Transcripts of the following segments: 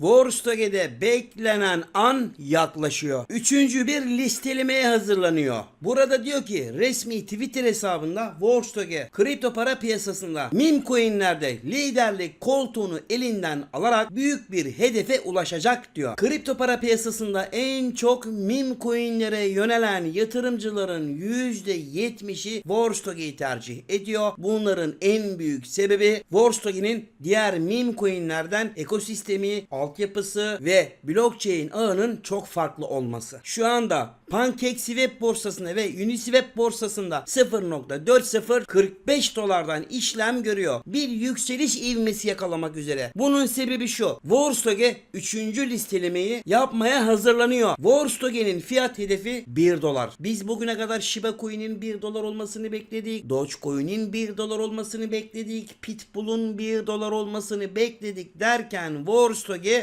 Vorstoge'de beklenen an yaklaşıyor. Üçüncü bir listelemeye hazırlanıyor. Burada diyor ki resmi Twitter hesabında Vorstoge kripto para piyasasında meme coinlerde liderlik koltuğunu elinden alarak büyük bir hedefe ulaşacak diyor. Kripto para piyasasında en çok meme coinlere yönelen yatırımcıların %70'i Vorstoge'yi tercih ediyor. Bunların en büyük sebebi Vorstoge'nin diğer meme coinlerden ekosistemi, altyapısı ve blockchain ağının çok farklı olması. Şu anda PancakeSwap borsasında ve Uniswap borsasında 0.4045 dolardan işlem görüyor. Bir yükseliş ivmesi yakalamak üzere. Bunun sebebi şu. Vorstoge 3. listelemeyi yapmaya hazırlanıyor. Vorstoge'nin fiyat hedefi 1 dolar. Biz bugüne kadar Shiba Coin'in 1 dolar olmasını bekledik. Dogecoin'in 1 dolar olmasını bekledik. Pitbull'un 1 dolar olmasını bekledik derken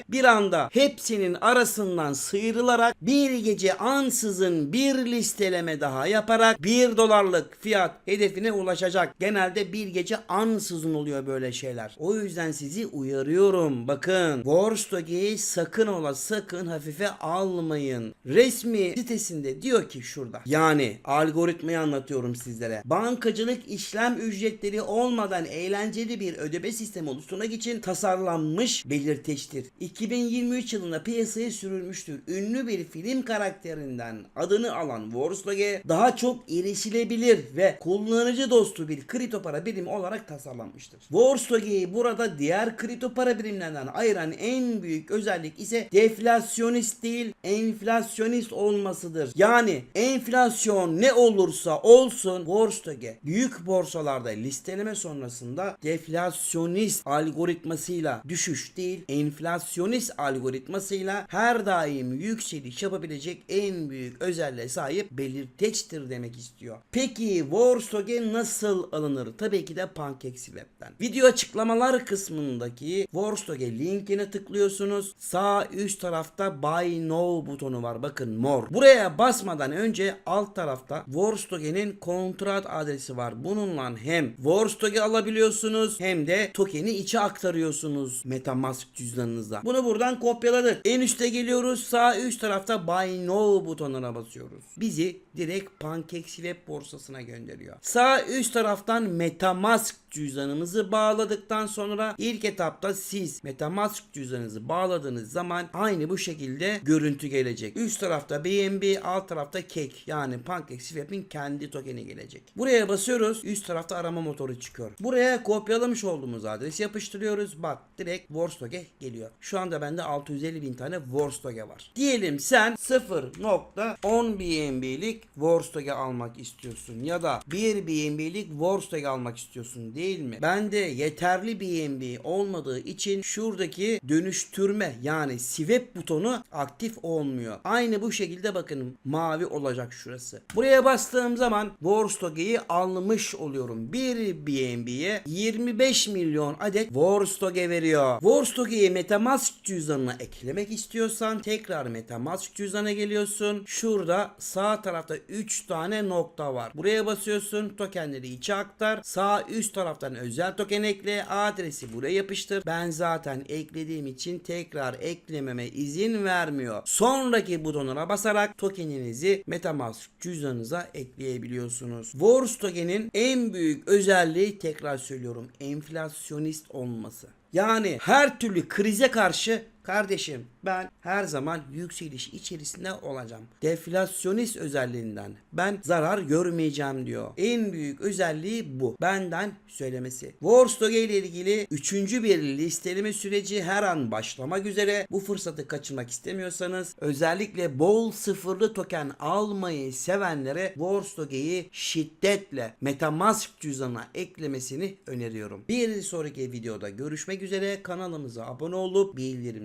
Bir anda hepsinin arasından sıyrılarak bir gece ansızın bir listeleme daha yaparak 1 dolarlık fiyat hedefine ulaşacak. Genelde bir gece ansızın oluyor böyle şeyler. O yüzden sizi uyarıyorum. Bakın Vorstoge'yi sakın ola sakın hafife almayın. Resmi sitesinde diyor ki şurada. Yani algoritmayı anlatıyorum sizlere. Bankacılık işlem ücretleri olmadan eğlenceli bir ödeme sistemi oluşturmak için tasarlanmış belirteçtir. 2023 yılında piyasaya sürülmüştür. Ünlü bir film karakterinden adını alan Vorstoge daha çok erişilebilir ve kullanıcı dostu bir kripto para birimi olarak tasarlanmıştır. Vorstoge'yi burada diğer kripto para birimlerinden ayıran en büyük özellik ise deflasyonist değil enflasyonist olmasıdır. Yani enflasyon ne olursa olsun Vorstoge büyük borsalarda listeleme sonrasında deflasyonist algoritmasıyla düşüş değil enflasyonist algoritmasıyla her daim yükseliş yapabilecek en büyük özelliğe sahip belirteçtir demek istiyor. Peki Vorstoge nasıl alınır? Tabii ki de PancakeSwap'ten. Video açıklamalar kısmındaki Vorstoge linkine tıklıyorsunuz. Sağ üst tarafta Buy Now butonu var. Bakın mor. Buraya basmadan önce alt tarafta Vorstoge'nin kontrat adresi var. Bununla hem Vorstoge alabiliyorsunuz hem de tokeni içe aktarıyorsunuz Metamask cüzdanınıza. Bunu buradan kopyaladık. En üste geliyoruz. Sağ üst tarafta Buy Now butonuna basıyoruz. Bizi direkt PancakeSwap borsasına gönderiyor. Sağ üst taraftan Metamask cüzdanımızı bağladıktan sonra ilk etapta siz Metamask cüzdanınızı bağladığınız zaman aynı bu şekilde görüntü gelecek. Üst tarafta BNB, alt tarafta Cake yani PancakeSwap'in kendi tokeni gelecek. Buraya basıyoruz. Üst tarafta arama motoru çıkıyor. Buraya kopyalamış olduğumuz adresi yapıştırıyoruz. Bak direkt Vorstoge geliyor. Şu anda bende 650 bin tane Vorstoge var. Diyelim sen 0.10 BNB'lik Vorstoge almak istiyorsun ya da 1 BNB'lik Vorstoge almak istiyorsun değil mi? Bende yeterli BNB olmadığı için şuradaki dönüştürme yani swap butonu aktif olmuyor. Aynı bu şekilde bakın mavi olacak şurası. Buraya bastığım zaman Vorstoge'yi almış oluyorum. Bir BNB'ye 25 milyon adet Vorstoge veriyor. Vorstoge'yi Metamask cüzdanına eklemek istiyorsan tekrar Metamask cüzdanına geliyorsun. Şurada sağ tarafta 3 tane nokta var. Buraya basıyorsun. Tokenleri içe aktar. Sağ üst taraftan özel token ekle. Adresi buraya yapıştır. Ben zaten eklediğim için tekrar eklememe izin vermiyor. Sonraki butonuna basarak tokeninizi Metamask cüzdanınıza ekleyebiliyorsunuz. Vorstoge'nin en büyük özelliği tekrar söylüyorum enflasyonist olması. Yani her türlü krize karşı kardeşim ben her zaman yükseliş içerisinde olacağım. Deflasyonist özelliğinden ben zarar görmeyeceğim diyor. En büyük özelliği bu. Benden söylemesi. Vorstoge ile ilgili üçüncü bir listeleme süreci her an başlamak üzere. Bu fırsatı kaçırmak istemiyorsanız özellikle bol sıfırlı token almayı sevenlere Vorstoge'yi şiddetle Metamask cüzdanına eklemesini öneriyorum. Bir sonraki videoda görüşmek üzere. Kanalımıza abone olup